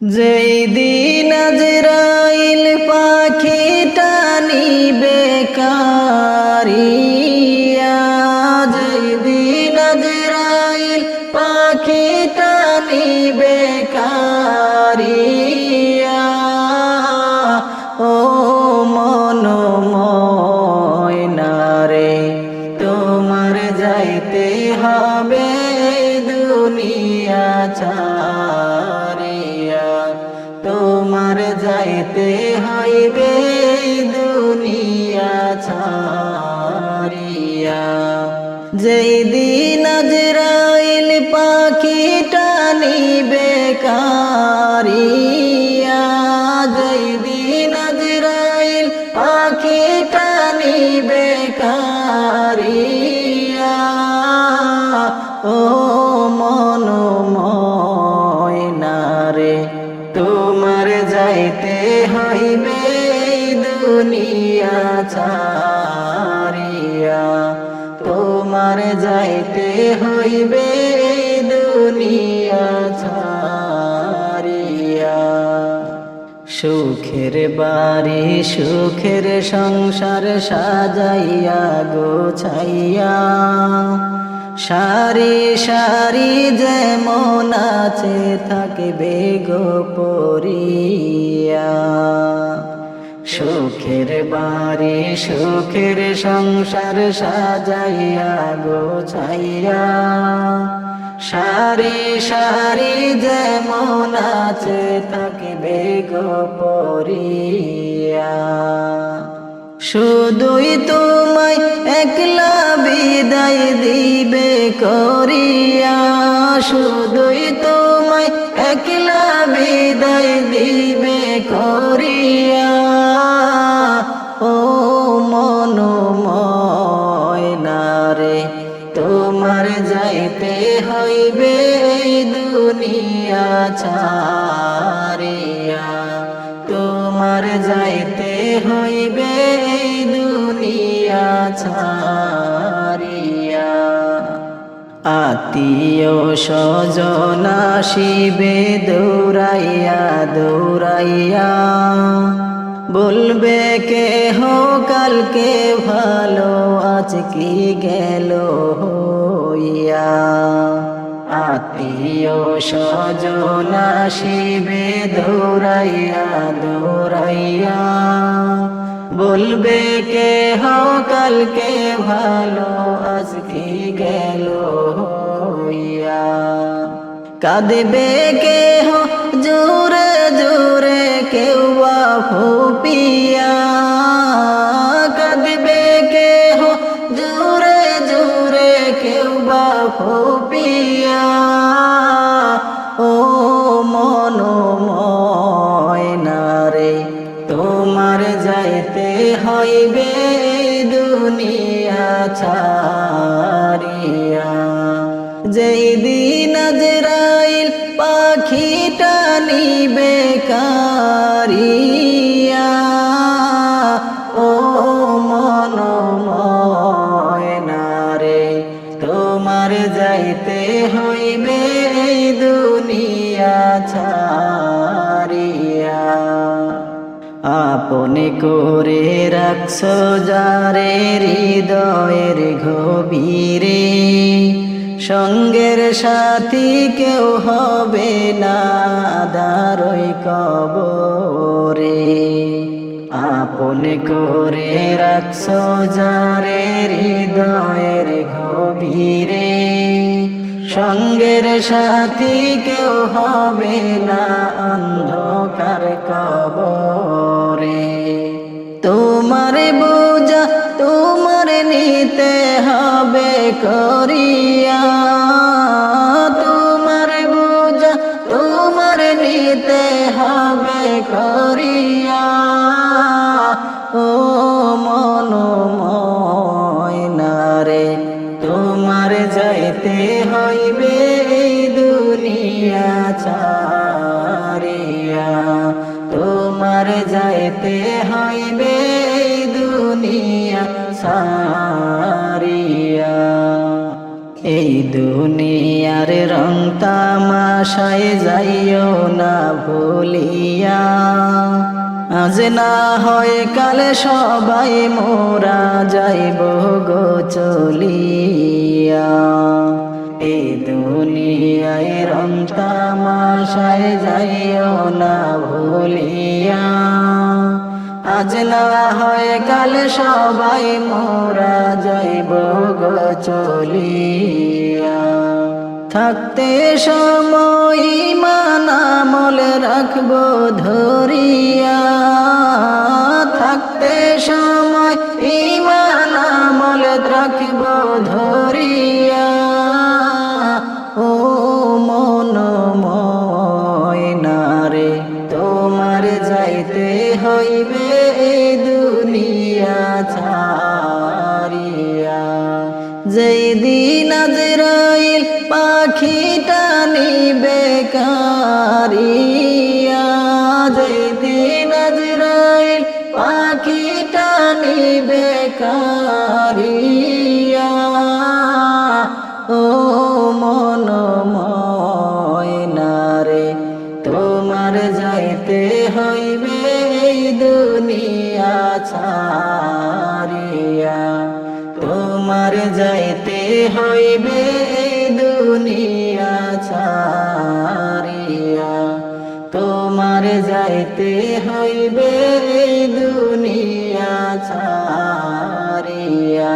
যেই দিন আজরাইল পাখিটা নিবে কারিয়া যেই দিন আজরাইল পাখিটা নিবে কারিয়া ও মন ময়নারে তোমার যাইতে হবে দুনিয়া তোমার যাইতে হইবে দুনিয়া ছাড়িয়া। যেই দিন আজরাইল পাখিটা নিবে কারিয়া, যেই দিন আজরাইল পাখিটা নিবে কারিয়া। ও হইবে দুনিয়া ছাড়িয়া। তোমার যাইতে হইবে দুনিয়া ছাড়িয়া। সুখের বাড়ি, সুখের সংসার সাজাইয়া গোছাইয়া সারি সারি যেমন আছে, থাকবে গো পরিয়া। সুখের বাড়ি, সুখের সংসার সাজাইয়া গোছাইয়া সারি সারি যেমন আছে, থাকবে পরিয়া। শুধুই তোমায় একলা বিদায় দিবে করিয়া। শুধুই তোমায় একলা বিদায় দিবে করিয়া। ও মন ময়নারে তোমার যাইতে হইবে দুনিয়া ছাড়িয়া। তোমার যাইতে হইবে দুনিয়া ছাড়িয়া। আত্মীয় স্বজনা শিবে দৌড়াইয়া দৌড়াইয়া বলবে কে হো কালকে ভালো আজ কি গেল হইয়া। আত্মীয় স্বজনা শিবে দৌড়াইয়া দৌড়াইয়া। বলবে কে হো কালকে ভালো আজ কি গেল হইয়া। কাঁদবে কে হো জোরে জোরে কেউ বা ফুপিয়া কাঁদবে কে হো জোরে জোরে কেউ বা ফুপিয়া ও মন ময়নারে তোমার যাইতে হইবে দুনিয়া ছাড়িয়া যেই দিন আপনে করে রাখছ যারে হৃদয়ের গভীরে। সঙ্গের সাথী কেউ হবে না দারই কবরে। আপনে করে রাখছ যারে হৃদয়ের গভীরে। সঙ্গের সাথী কেউ হবে না অন্ধকার কবরে। তোমার বোঝা তোমার নিতে হবে করিয়া যাইতে হইবে এই দুনিয়া ছাড়িয়া এই দুনিয়া দুনিয়ার রং তামাশায় যাইও না ভুলিয়া। আজ না হয় কালে সবাই মোরা যাইব গো চলিয়া। এ দুনিয়ায় রং তামাশায় যাইও না ভুলিয়া। আজ না হয় কাল সবাই মোরা যাইব গো চলিয়া। থাকতে সময় যেই দিন আজরাইল পাখিটা নিবে কারিয়া যেই দিন আজরাইল পাখিটা নিবে ও মন ময়নারে তোমার যাইতে হইবে দুনিয়া ছাড়িয়া যাইতে হইবে দুনিয়া ছাড়িয়া। তোমার যাইতে হইবে দুনিয়া ছাড়িয়া।